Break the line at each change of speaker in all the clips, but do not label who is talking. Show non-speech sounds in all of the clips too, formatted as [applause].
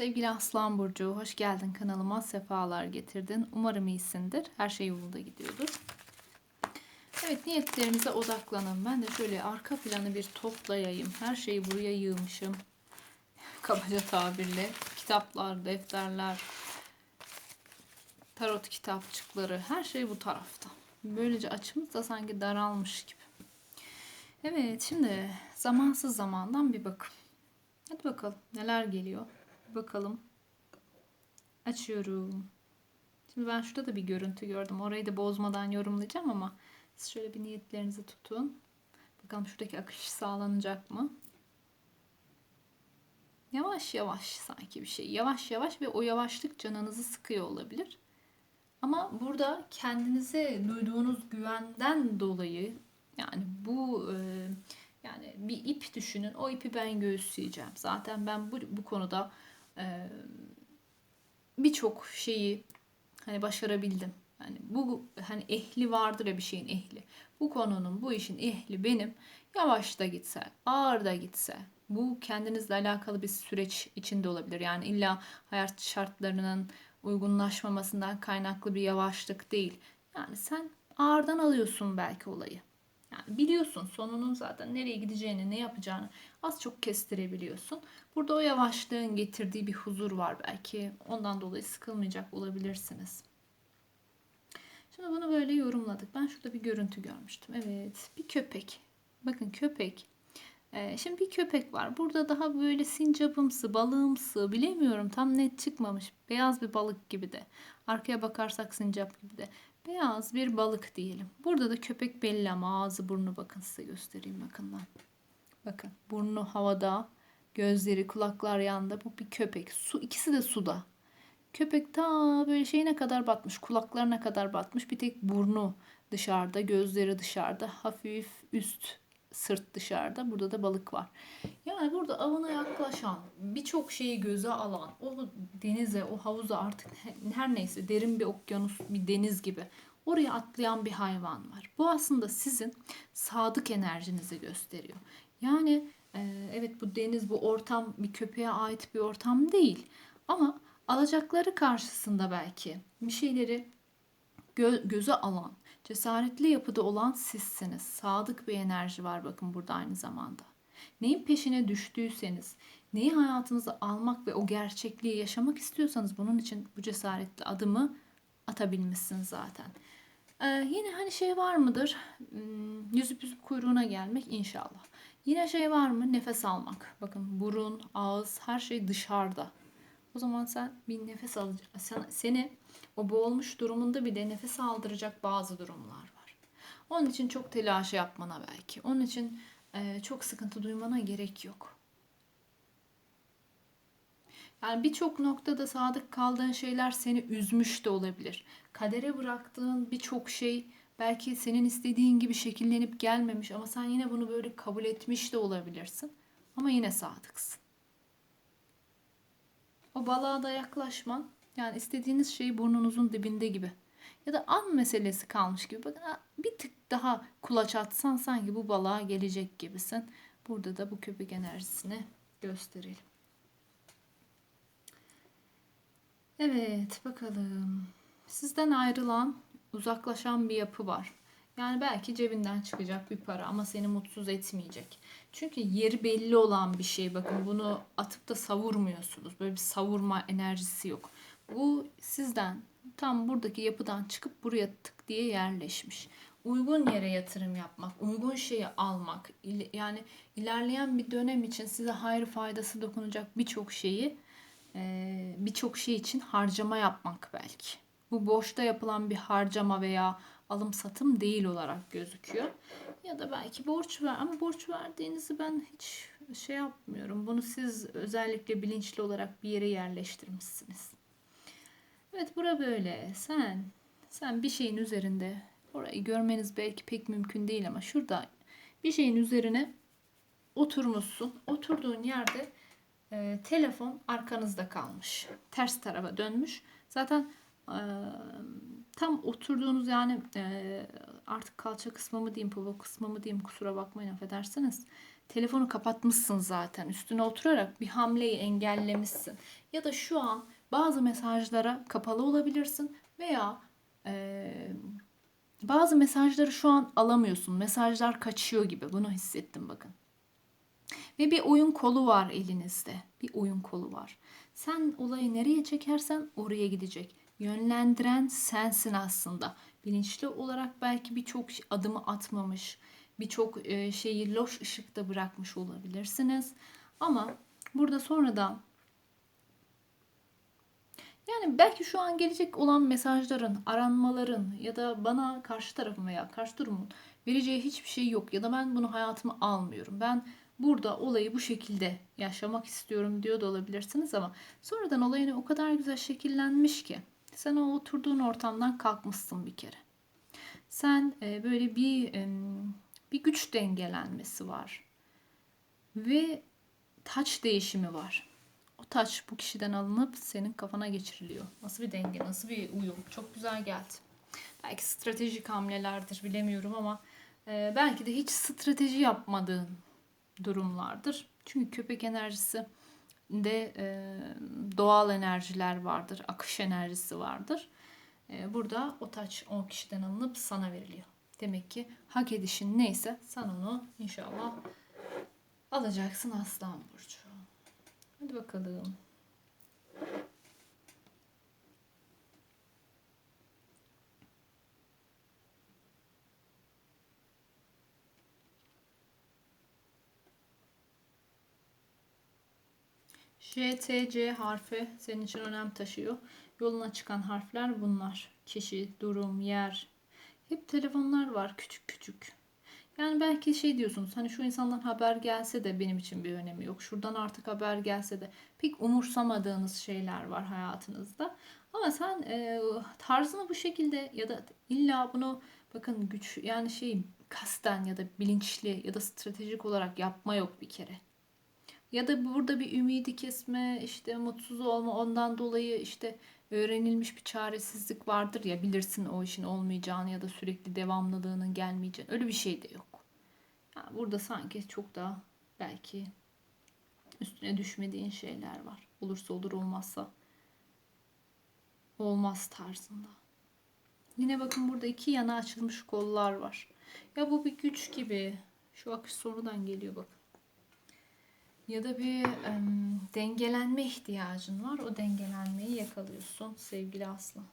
Sevgili Aslan Burcu, hoş geldin kanalıma, sefalar getirdin. Umarım iyisindir, her şey yolunda gidiyordur. Evet, niyetlerimize odaklanın. Ben de şöyle arka planı bir toplayayım. Her şeyi buraya yığmışım. [laughs] Kabaca tabirle. Kitaplar, defterler, tarot kitapçıkları, her şey bu tarafta. Böylece açımız da sanki daralmış gibi. Evet, şimdi zamansız zamandan bir bakın. Hadi bakalım neler geliyor. Bakalım. Açıyorum. Şimdi ben şurada da bir görüntü gördüm. Orayı da bozmadan yorumlayacağım ama siz şöyle bir niyetlerinizi tutun. Bakalım şuradaki akış sağlanacak mı? Yavaş yavaş sanki bir şey. Yavaş yavaş ve o yavaşlık canınızı sıkıyor olabilir. Ama burada kendinize duyduğunuz güvenden dolayı yani bu e, yani bir ip düşünün. O ipi ben göğüsleyeceğim. Zaten ben bu, bu konuda e, birçok şeyi hani başarabildim. Yani bu hani ehli vardır ya bir şeyin ehli. Bu konunun, bu işin ehli benim. Yavaş da gitse, ağır da gitse. Bu kendinizle alakalı bir süreç içinde olabilir. Yani illa hayat şartlarının uygunlaşmamasından kaynaklı bir yavaşlık değil. Yani sen ağırdan alıyorsun belki olayı. Yani biliyorsun sonunun zaten nereye gideceğini, ne yapacağını az çok kestirebiliyorsun. Burada o yavaşlığın getirdiği bir huzur var belki. Ondan dolayı sıkılmayacak olabilirsiniz. Şimdi bunu böyle yorumladık. Ben şurada bir görüntü görmüştüm. Evet, bir köpek. Bakın köpek. Ee, şimdi bir köpek var. Burada daha böyle sincapımsı, balığımsı, bilemiyorum tam net çıkmamış. Beyaz bir balık gibi de. Arkaya bakarsak sincap gibi de. Beyaz bir balık diyelim. Burada da köpek belli ama ağzı burnu bakın size göstereyim yakından. Bakın burnu havada, gözleri, kulaklar yanında. Bu bir köpek. Su ikisi de suda. Köpek ta böyle şeyine kadar batmış, kulaklarına kadar batmış. Bir tek burnu dışarıda, gözleri dışarıda, hafif üst sırt dışarıda. Burada da balık var. Yani burada avına yaklaşan, birçok şeyi göze alan, o denize, o havuza artık her neyse derin bir okyanus, bir deniz gibi oraya atlayan bir hayvan var. Bu aslında sizin sadık enerjinizi gösteriyor. Yani e, evet bu deniz, bu ortam bir köpeğe ait bir ortam değil. Ama alacakları karşısında belki bir şeyleri gö- göze alan, cesaretli yapıda olan sizsiniz. Sadık bir enerji var bakın burada aynı zamanda. Neyin peşine düştüyseniz, neyi hayatınıza almak ve o gerçekliği yaşamak istiyorsanız bunun için bu cesaretli adımı atabilmişsiniz zaten. Ee, yine hani şey var mıdır? Hmm, yüzüp yüzüp kuyruğuna gelmek inşallah. Yine şey var mı? Nefes almak. Bakın burun, ağız her şey dışarıda. O zaman sen bir nefes alacaksın. Seni o boğulmuş durumunda bile nefes aldıracak bazı durumlar var. Onun için çok telaş yapmana belki. Onun için e, çok sıkıntı duymana gerek yok. Yani birçok noktada sadık kaldığın şeyler seni üzmüş de olabilir. Kadere bıraktığın birçok şey belki senin istediğin gibi şekillenip gelmemiş ama sen yine bunu böyle kabul etmiş de olabilirsin. Ama yine sadıksın. O balığa da yaklaşman yani istediğiniz şey burnunuzun dibinde gibi. Ya da an meselesi kalmış gibi. Bakın bir tık daha kulaç atsan sanki bu balığa gelecek gibisin. Burada da bu köpek enerjisini gösterelim. Evet bakalım. Sizden ayrılan, uzaklaşan bir yapı var. Yani belki cebinden çıkacak bir para ama seni mutsuz etmeyecek. Çünkü yeri belli olan bir şey. Bakın bunu atıp da savurmuyorsunuz. Böyle bir savurma enerjisi yok. Bu sizden tam buradaki yapıdan çıkıp buraya tık diye yerleşmiş. Uygun yere yatırım yapmak, uygun şeyi almak, yani ilerleyen bir dönem için size hayır faydası dokunacak birçok şeyi birçok şey için harcama yapmak belki. Bu boşta yapılan bir harcama veya alım satım değil olarak gözüküyor. Ya da belki borç ver ama borç verdiğinizi ben hiç şey yapmıyorum. Bunu siz özellikle bilinçli olarak bir yere yerleştirmişsiniz. Evet bura böyle. Sen sen bir şeyin üzerinde orayı görmeniz belki pek mümkün değil ama şurada bir şeyin üzerine oturmuşsun. Oturduğun yerde e, telefon arkanızda kalmış. Ters tarafa dönmüş. Zaten e, tam oturduğunuz yani e, artık kalça kısmı mı diyeyim, popo kısmı mı diyeyim kusura bakmayın affedersiniz. telefonu kapatmışsın zaten. Üstüne oturarak bir hamleyi engellemişsin. Ya da şu an bazı mesajlara kapalı olabilirsin veya eee, bazı mesajları şu an alamıyorsun. Mesajlar kaçıyor gibi. Bunu hissettim bakın. Ve bir oyun kolu var elinizde. Bir oyun kolu var. Sen olayı nereye çekersen oraya gidecek. Yönlendiren sensin aslında. Bilinçli olarak belki birçok adımı atmamış, birçok e, şeyi loş ışıkta bırakmış olabilirsiniz. Ama burada sonradan yani belki şu an gelecek olan mesajların, aranmaların ya da bana karşı tarafın veya karşı durumun vereceği hiçbir şey yok ya da ben bunu hayatıma almıyorum. Ben burada olayı bu şekilde yaşamak istiyorum diyor da olabilirsiniz ama sonradan olayın o kadar güzel şekillenmiş ki sen o oturduğun ortamdan kalkmışsın bir kere. Sen e, böyle bir bir güç dengelenmesi var ve taç değişimi var. O taç bu kişiden alınıp senin kafana geçiriliyor. Nasıl bir denge, nasıl bir uyum. Çok güzel geldi. Belki stratejik hamlelerdir bilemiyorum ama e, belki de hiç strateji yapmadığın durumlardır. Çünkü köpek enerjisi de e, doğal enerjiler vardır, akış enerjisi vardır. E, burada o taç o kişiden alınıp sana veriliyor. Demek ki hak edişin neyse sen onu inşallah alacaksın Aslan Burcu. Hadi bakalım. J, T, C harfi senin için önem taşıyor. Yoluna çıkan harfler bunlar. Kişi, durum, yer. Hep telefonlar var küçük küçük. Yani belki şey diyorsunuz hani şu insandan haber gelse de benim için bir önemi yok. Şuradan artık haber gelse de pek umursamadığınız şeyler var hayatınızda. Ama sen e, tarzını bu şekilde ya da illa bunu bakın güç yani şey kasten ya da bilinçli ya da stratejik olarak yapma yok bir kere. Ya da burada bir ümidi kesme, işte mutsuz olma, ondan dolayı işte öğrenilmiş bir çaresizlik vardır ya bilirsin o işin olmayacağını ya da sürekli devamlılığının gelmeyeceğini. Öyle bir şey de yok. Yani burada sanki çok daha belki üstüne düşmediğin şeyler var. Olursa olur olmazsa olmaz tarzında. Yine bakın burada iki yana açılmış kollar var. Ya bu bir güç gibi. Şu akış sonradan geliyor bakın. Ya da bir em, dengelenme ihtiyacın var. O dengelenmeyi yakalıyorsun sevgili Aslan.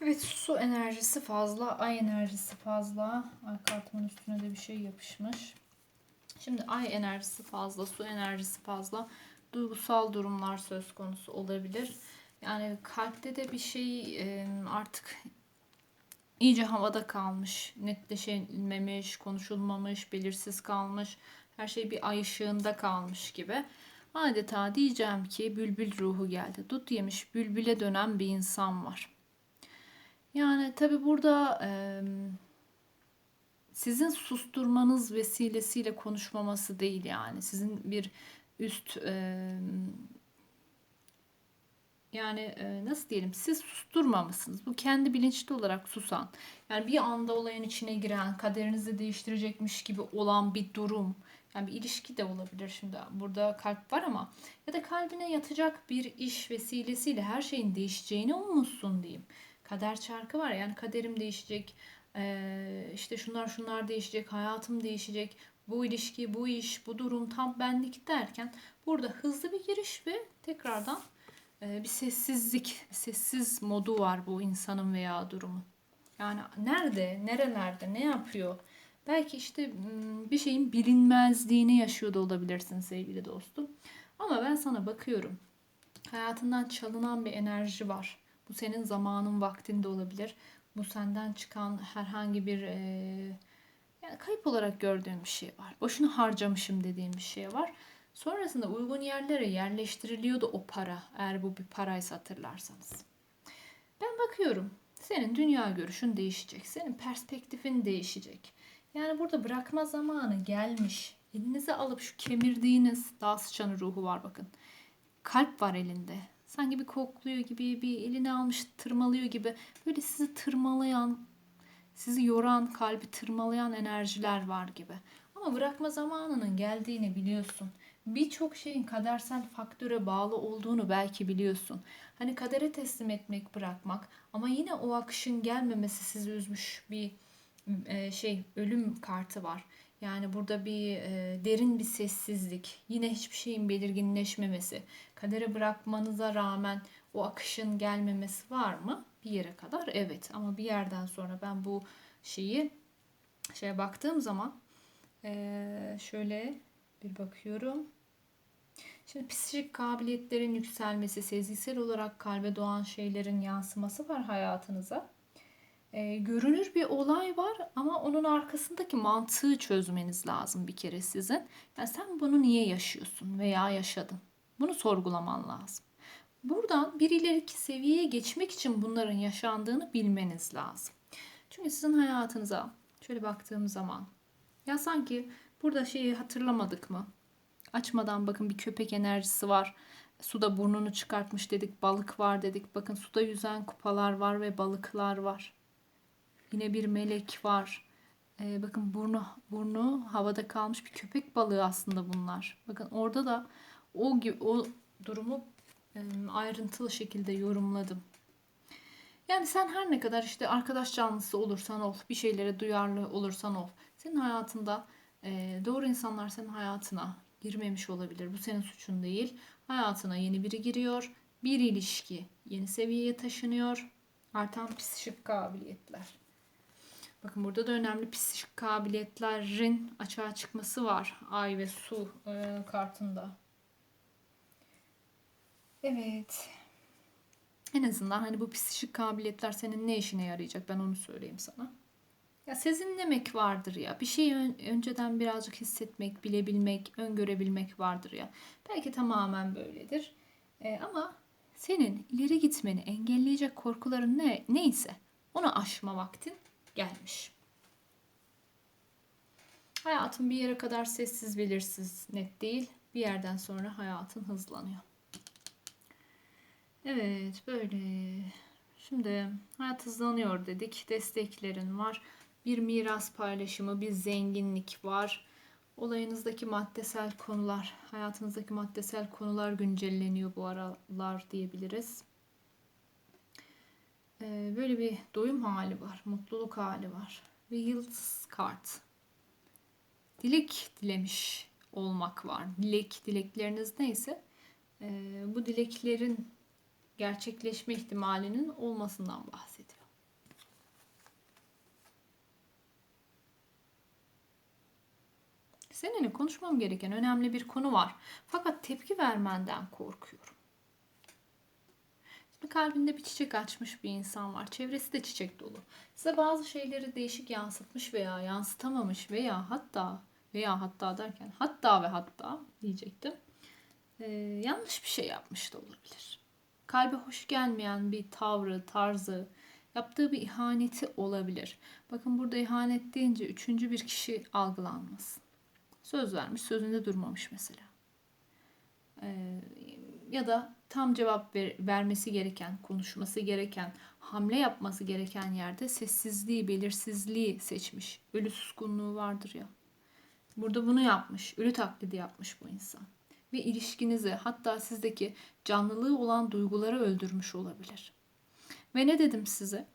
Evet su enerjisi fazla, ay enerjisi fazla. Ay kartımın üstüne de bir şey yapışmış. Şimdi ay enerjisi fazla, su enerjisi fazla. Duygusal durumlar söz konusu olabilir. Yani kalpte de bir şey artık iyice havada kalmış, netleşememiş, konuşulmamış, belirsiz kalmış. Her şey bir ay ışığında kalmış gibi. Adeta diyeceğim ki bülbül ruhu geldi. Dut yemiş bülbüle dönen bir insan var. Yani tabi burada e, sizin susturmanız vesilesiyle konuşmaması değil yani. Sizin bir üst e, yani e, nasıl diyelim siz susturmamışsınız. Bu kendi bilinçli olarak susan. Yani bir anda olayın içine giren, kaderinizi değiştirecekmiş gibi olan bir durum. Yani bir ilişki de olabilir şimdi. Burada kalp var ama ya da kalbine yatacak bir iş vesilesiyle her şeyin değişeceğini ummuşsun diyeyim. Kader çarkı var yani kaderim değişecek. İşte şunlar şunlar değişecek. Hayatım değişecek. Bu ilişki, bu iş, bu durum tam benlik derken burada hızlı bir giriş ve tekrardan bir sessizlik, sessiz modu var bu insanın veya durumun. Yani nerede, nerelerde, ne yapıyor? Belki işte bir şeyin bilinmezliğini yaşıyor da olabilirsin sevgili dostum. Ama ben sana bakıyorum. Hayatından çalınan bir enerji var. Bu senin zamanın, vaktin de olabilir. Bu senden çıkan herhangi bir e, yani kayıp olarak gördüğüm bir şey var. Boşuna harcamışım dediğim bir şey var. Sonrasında uygun yerlere yerleştiriliyordu o para. Eğer bu bir paraysa hatırlarsanız. Ben bakıyorum. Senin dünya görüşün değişecek. Senin perspektifin değişecek. Yani burada bırakma zamanı gelmiş. Elinize alıp şu kemirdiğiniz dağ sıçanı ruhu var bakın. Kalp var elinde. Sanki bir kokluyor gibi, bir elini almış tırmalıyor gibi. Böyle sizi tırmalayan, sizi yoran, kalbi tırmalayan enerjiler var gibi. Ama bırakma zamanının geldiğini biliyorsun. Birçok şeyin kadersel faktöre bağlı olduğunu belki biliyorsun. Hani kadere teslim etmek, bırakmak ama yine o akışın gelmemesi sizi üzmüş bir e, şey ölüm kartı var. Yani burada bir e, derin bir sessizlik, yine hiçbir şeyin belirginleşmemesi, kadere bırakmanıza rağmen o akışın gelmemesi var mı? Bir yere kadar evet ama bir yerden sonra ben bu şeyi şeye baktığım zaman e, şöyle bir bakıyorum. Şimdi psikolojik kabiliyetlerin yükselmesi, sezgisel olarak kalbe doğan şeylerin yansıması var hayatınıza e, görünür bir olay var ama onun arkasındaki mantığı çözmeniz lazım bir kere sizin. Yani sen bunu niye yaşıyorsun veya yaşadın? Bunu sorgulaman lazım. Buradan bir ileriki seviyeye geçmek için bunların yaşandığını bilmeniz lazım. Çünkü sizin hayatınıza şöyle baktığım zaman ya sanki burada şeyi hatırlamadık mı? Açmadan bakın bir köpek enerjisi var. Suda burnunu çıkartmış dedik, balık var dedik. Bakın suda yüzen kupalar var ve balıklar var. Yine bir melek var. Ee, bakın burnu burnu havada kalmış bir köpek balığı aslında bunlar. Bakın orada da o o durumu e, ayrıntılı şekilde yorumladım. Yani sen her ne kadar işte arkadaş canlısı olursan ol, bir şeylere duyarlı olursan ol. Senin hayatında e, doğru insanlar senin hayatına girmemiş olabilir. Bu senin suçun değil. Hayatına yeni biri giriyor. Bir ilişki yeni seviyeye taşınıyor. Artan psikik kabiliyetler. Bakın burada da önemli psikik kabiliyetlerin açığa çıkması var. Ay ve su e, kartında. Evet. En azından hani bu psikik kabiliyetler senin ne işine yarayacak ben onu söyleyeyim sana. Ya sezinlemek vardır ya. Bir şeyi ön, önceden birazcık hissetmek, bilebilmek, öngörebilmek vardır ya. Belki tamamen böyledir. E, ama senin ileri gitmeni engelleyecek korkuların ne neyse onu aşma vaktin gelmiş. Hayatın bir yere kadar sessiz belirsiz net değil. Bir yerden sonra hayatın hızlanıyor. Evet böyle. Şimdi hayat hızlanıyor dedik. Desteklerin var. Bir miras paylaşımı, bir zenginlik var. Olayınızdaki maddesel konular, hayatınızdaki maddesel konular güncelleniyor bu aralar diyebiliriz. Ee, böyle bir doyum hali var, mutluluk hali var. Ve yıldız kart. Dilek dilemiş olmak var. Dilek, dilekleriniz neyse e, bu dileklerin gerçekleşme ihtimalinin olmasından bahsediyor. Seninle konuşmam gereken önemli bir konu var. Fakat tepki vermenden korkuyorum. Kalbinde bir çiçek açmış bir insan var. Çevresi de çiçek dolu. Size bazı şeyleri değişik yansıtmış veya yansıtamamış veya hatta veya hatta derken hatta ve hatta diyecektim. Ee, yanlış bir şey yapmış da olabilir. Kalbe hoş gelmeyen bir tavrı, tarzı, yaptığı bir ihaneti olabilir. Bakın burada ihanet deyince üçüncü bir kişi algılanmasın. Söz vermiş, sözünde durmamış mesela. Ee, ya da tam cevap ver- vermesi gereken, konuşması gereken, hamle yapması gereken yerde sessizliği, belirsizliği seçmiş. Ölü suskunluğu vardır ya. Burada bunu yapmış. Ölü taklidi yapmış bu insan. Ve ilişkinizi hatta sizdeki canlılığı olan duyguları öldürmüş olabilir. Ve ne dedim size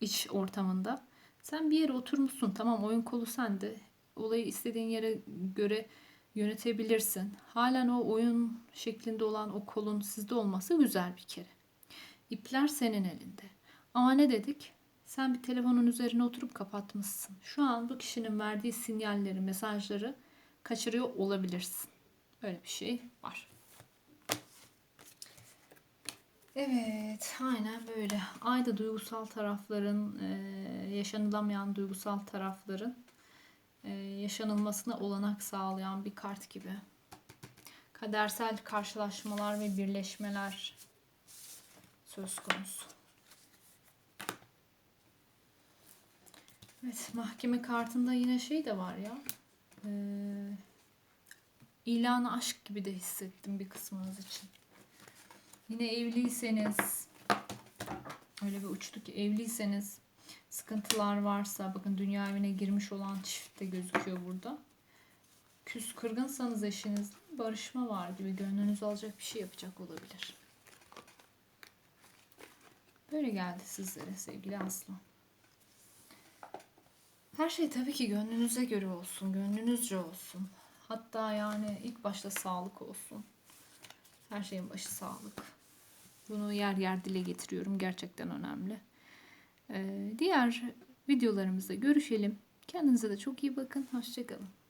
iç ortamında? Sen bir yere oturmuşsun tamam oyun kolu sende. Olayı istediğin yere göre yönetebilirsin. Halen o oyun şeklinde olan o kolun sizde olması güzel bir kere. İpler senin elinde. Ama ne dedik? Sen bir telefonun üzerine oturup kapatmışsın. Şu an bu kişinin verdiği sinyalleri, mesajları kaçırıyor olabilirsin. Öyle bir şey var. Evet, aynen böyle. Ayda duygusal tarafların, yaşanılamayan duygusal tarafların yaşanılmasına olanak sağlayan bir kart gibi. Kadersel karşılaşmalar ve birleşmeler söz konusu. Evet, mahkeme kartında yine şey de var ya. Ee, ilanı aşk gibi de hissettim bir kısmınız için. Yine evliyseniz öyle bir uçtu ki evliyseniz sıkıntılar varsa bakın dünya evine girmiş olan çift de gözüküyor burada. Küs kırgınsanız eşinizle barışma var gibi gönlünüz alacak bir şey yapacak olabilir. Böyle geldi sizlere sevgili Aslan. Her şey tabii ki gönlünüze göre olsun, gönlünüzce olsun. Hatta yani ilk başta sağlık olsun. Her şeyin başı sağlık. Bunu yer yer dile getiriyorum. Gerçekten önemli. Ee, diğer videolarımızda görüşelim. Kendinize de çok iyi bakın. Hoşçakalın.